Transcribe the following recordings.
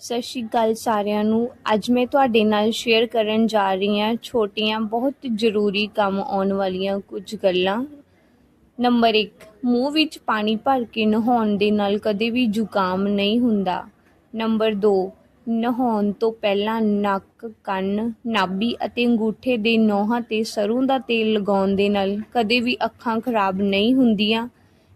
ਸਤਿ ਸ਼੍ਰੀ ਅਕਾਲ ਸਾਰਿਆਂ ਨੂੰ। ਅੱਜ ਮੈਂ ਤੁਹਾਡੇ ਨਾਲ ਸ਼ੇਅਰ ਕਰਨ ਜਾ ਰਹੀ ਹਾਂ ਛੋਟੀਆਂ ਬਹੁਤ ਜ਼ਰੂਰੀ ਕੰਮ ਆਉਣ ਵਾਲੀਆਂ ਕੁਝ ਗੱਲਾਂ। ਨੰਬਰ 1 ਮੂੰਹ ਵਿੱਚ ਪਾਣੀ ਭਰ ਕੇ ਨਹਾਉਣ ਦੇ ਨਾਲ ਕਦੇ ਵੀ ਜ਼ੁਕਾਮ ਨਹੀਂ ਹੁੰਦਾ। ਨੰਬਰ 2 ਨਹਾਉਣ ਤੋਂ ਪਹਿਲਾਂ ਨੱਕ, ਕੰਨ, ਨਾਭੀ ਅਤੇ ਅੰਗੂਠੇ ਦੇ ਨੋਹਾਂ ਤੇ ਸਰੋਂ ਦਾ ਤੇਲ ਲਗਾਉਣ ਦੇ ਨਾਲ ਕਦੇ ਵੀ ਅੱਖਾਂ ਖਰਾਬ ਨਹੀਂ ਹੁੰਦੀਆਂ।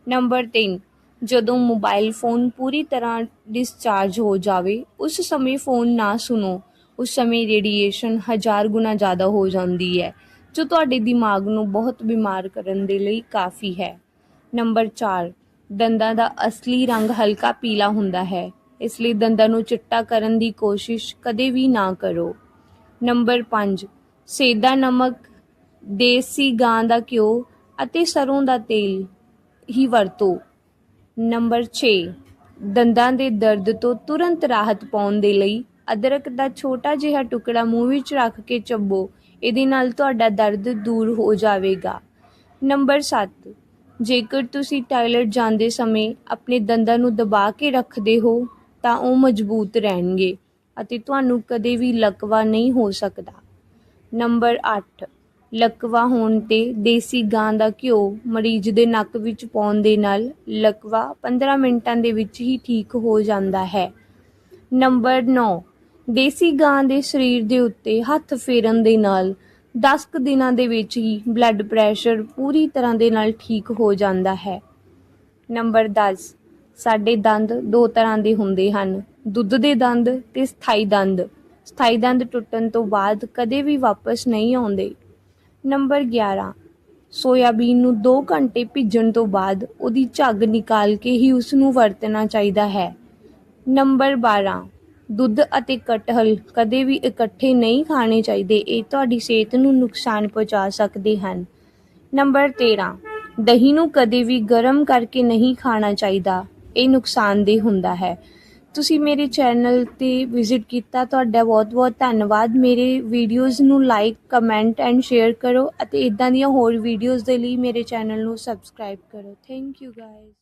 ਨੰਬਰ 3 ਜਦੋਂ ਮੋਬਾਈਲ ਫੋਨ ਪੂਰੀ ਤਰ੍ਹਾਂ ਡਿਸਚਾਰਜ ਹੋ ਜਾਵੇ, ਉਸ ਸਮੇਂ ਫੋਨ ਨਾ ਸੁਣੋ। ਉਸ ਸਮੇਂ ਰੇਡੀਏਸ਼ਨ ਹਜ਼ਾਰ ਗੁਣਾ ਜ਼ਿਆਦਾ ਹੋ ਜਾਂਦੀ ਹੈ, ਜੋ ਤੁਹਾਡੇ ਦਿਮਾਗ ਨੂੰ ਬਹੁਤ ਬਿਮਾਰ ਕਰਨ ਦੇ ਲਈ ਕਾਫੀ ਹੈ। ਨੰਬਰ 4 ਦੰਦਾਂ ਦਾ ਅਸਲੀ ਰੰਗ ਹਲਕਾ ਪੀਲਾ ਹੁੰਦਾ ਹੈ, ਇਸ ਲਈ ਦੰਦਾਂ ਨੂੰ ਚਿੱਟਾ ਕਰਨ ਦੀ ਕੋਸ਼ਿਸ਼ ਕਦੇ ਵੀ ਨਾ ਕਰੋ। ਨੰਬਰ 5 ਸੇਦਾ ਨਮਕ, ਦੇਸੀ ਗਾਂ ਦਾ ਘਿਓ ਅਤੇ ਸਰੋਂ ਦਾ ਤੇਲ ਹੀ ਵਰਤੋ। ਨੰਬਰ 6 ਦੰਦਾਂ ਦੇ ਦਰਦ ਤੋਂ ਤੁਰੰਤ ਰਾਹਤ ਪਾਉਣ ਦੇ ਲਈ ਅਦਰਕ ਦਾ ਛੋਟਾ ਜਿਹਾ ਟੁਕੜਾ ਮੂੰਹ ਵਿੱਚ ਰੱਖ ਕੇ ਚੱਬੋ, ਇਹਦੇ ਨਾਲ ਤੁਹਾਡਾ ਦਰਦ ਦੂਰ ਹੋ ਜਾਵੇਗਾ। ਨੰਬਰ 7 ਜੇਕਰ ਤੁਸੀਂ ਟਾਇਲਟ ਜਾਂਦੇ ਸਮੇਂ ਆਪਣੇ ਦੰਦਾਂ ਨੂੰ ਦਬਾ ਕੇ ਰੱਖਦੇ ਹੋ, ਤਾਂ ਉਹ ਮਜ਼ਬੂਤ ਰਹਿਣਗੇ ਅਤੇ ਤੁਹਾਨੂੰ ਕਦੇ ਵੀ ਲਕਵਾ ਨਹੀਂ ਹੋ ਸਕਦਾ। ਨੰਬਰ 8 ਲਕਵਾ ਹੋਣ ਤੇ ਦੇਸੀ ਗਾਂ ਦਾ ਘਿਓ ਮਰੀਜ਼ ਦੇ ਨੱਕ ਵਿੱਚ ਪਾਉਣ ਦੇ ਨਾਲ ਲਕਵਾ 15 ਮਿੰਟਾਂ ਦੇ ਵਿੱਚ ਹੀ ਠੀਕ ਹੋ ਜਾਂਦਾ ਹੈ। ਨੰਬਰ 9 ਦੇਸੀ ਗਾਂ ਦੇ ਸਰੀਰ ਦੇ ਉੱਤੇ ਹੱਥ ਫੇਰਨ ਦੇ ਨਾਲ 10 ਕੁ ਦਿਨਾਂ ਦੇ ਵਿੱਚ ਹੀ ਬਲੱਡ ਪ੍ਰੈਸ਼ਰ ਪੂਰੀ ਤਰ੍ਹਾਂ ਦੇ ਨਾਲ ਠੀਕ ਹੋ ਜਾਂਦਾ ਹੈ। ਨੰਬਰ 10 ਸਾਡੇ ਦੰਦ ਦੋ ਤਰ੍ਹਾਂ ਦੇ ਹੁੰਦੇ ਹਨ, ਦੁੱਧ ਦੇ ਦੰਦ ਤੇ ਸਥਾਈ ਦੰਦ। ਸਥਾਈ ਦੰਦ ਟੁੱਟਣ ਤੋਂ ਬਾਅਦ ਕਦੇ ਵੀ ਵਾਪਸ ਨਹੀਂ ਆਉਂਦੇ। ਨੰਬਰ 11 ਸੋਇਆਬੀਨ ਨੂੰ 2 ਘੰਟੇ ਭਿੱਜਣ ਤੋਂ ਬਾਅਦ ਉਹਦੀ ਝੱਗ ਨਿਕਾਲ ਕੇ ਹੀ ਉਸ ਨੂੰ ਵਰਤਣਾ ਚਾਹੀਦਾ ਹੈ। ਨੰਬਰ 12 ਦੁੱਧ ਅਤੇ ਕਟਹਲ ਕਦੇ ਵੀ ਇਕੱਠੇ ਨਹੀਂ ਖਾਣੇ ਚਾਹੀਦੇ, ਇਹ ਤੁਹਾਡੀ ਸਿਹਤ ਨੂੰ ਨੁਕਸਾਨ ਪਹੁੰਚਾ ਸਕਦੇ ਹਨ। ਨੰਬਰ 13 ਦਹੀਂ ਨੂੰ ਕਦੇ ਵੀ ਗਰਮ ਕਰਕੇ ਨਹੀਂ ਖਾਣਾ ਚਾਹੀਦਾ, ਇਹ ਨੁਕਸਾਨਦੇਹ ਹੁੰਦਾ ਹੈ। ਤੁਸੀਂ ਮੇਰੇ ਚੈਨਲ ਤੇ ਵਿਜ਼ਿਟ ਕੀਤਾ, ਤੁਹਾਡਾ ਬਹੁਤ-ਬਹੁਤ ਧੰਨਵਾਦ। ਮੇਰੇ ਵੀਡੀਓਜ਼ ਨੂੰ ਲਾਈਕ ਕਮੈਂਟ ਐਂਡ ਸ਼ੇਅਰ ਕਰੋ ਅਤੇ ਇਦਾਂ ਦੀਆਂ ਹੋਰ ਵੀਡੀਓਜ਼ ਦੇ ਲਈ ਮੇਰੇ ਚੈਨਲ ਨੂੰ ਸਬਸਕ੍ਰਾਈਬ ਕਰੋ। Thank you guys